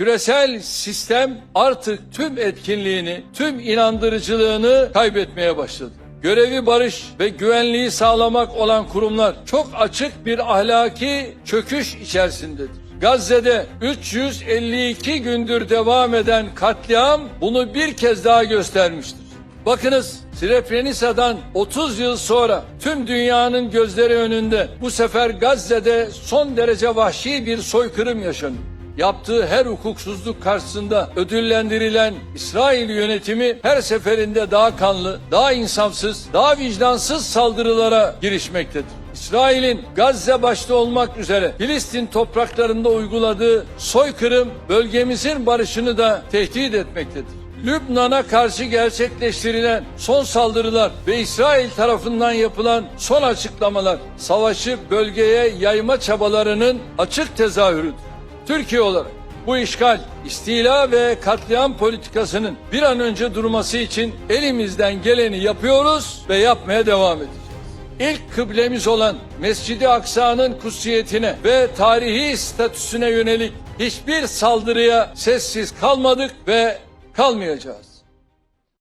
Küresel sistem artık tüm etkinliğini, tüm inandırıcılığını kaybetmeye başladı. Görevi barış ve güvenliği sağlamak olan kurumlar çok açık bir ahlaki çöküş içerisindedir. Gazze'de 352 gündür devam eden katliam bunu bir kez daha göstermiştir. Bakınız Srebrenica'dan 30 yıl sonra tüm dünyanın gözleri önünde bu sefer Gazze'de son derece vahşi bir soykırım yaşanıyor. Yaptığı her hukuksuzluk karşısında ödüllendirilen İsrail yönetimi her seferinde daha kanlı, daha insafsız, daha vicdansız saldırılara girişmektedir. İsrail'in Gazze başta olmak üzere Filistin topraklarında uyguladığı soykırım bölgemizin barışını da tehdit etmektedir. Lübnan'a karşı gerçekleştirilen son saldırılar ve İsrail tarafından yapılan son açıklamalar savaşı bölgeye yayma çabalarının açık tezahürüdür. Türkiye olarak bu işgal, istila ve katliam politikasının bir an önce durması için elimizden geleni yapıyoruz ve yapmaya devam edeceğiz. İlk kıblemiz olan Mescidi Aksa'nın kutsiyetine ve tarihi statüsüne yönelik hiçbir saldırıya sessiz kalmadık ve kalmayacağız.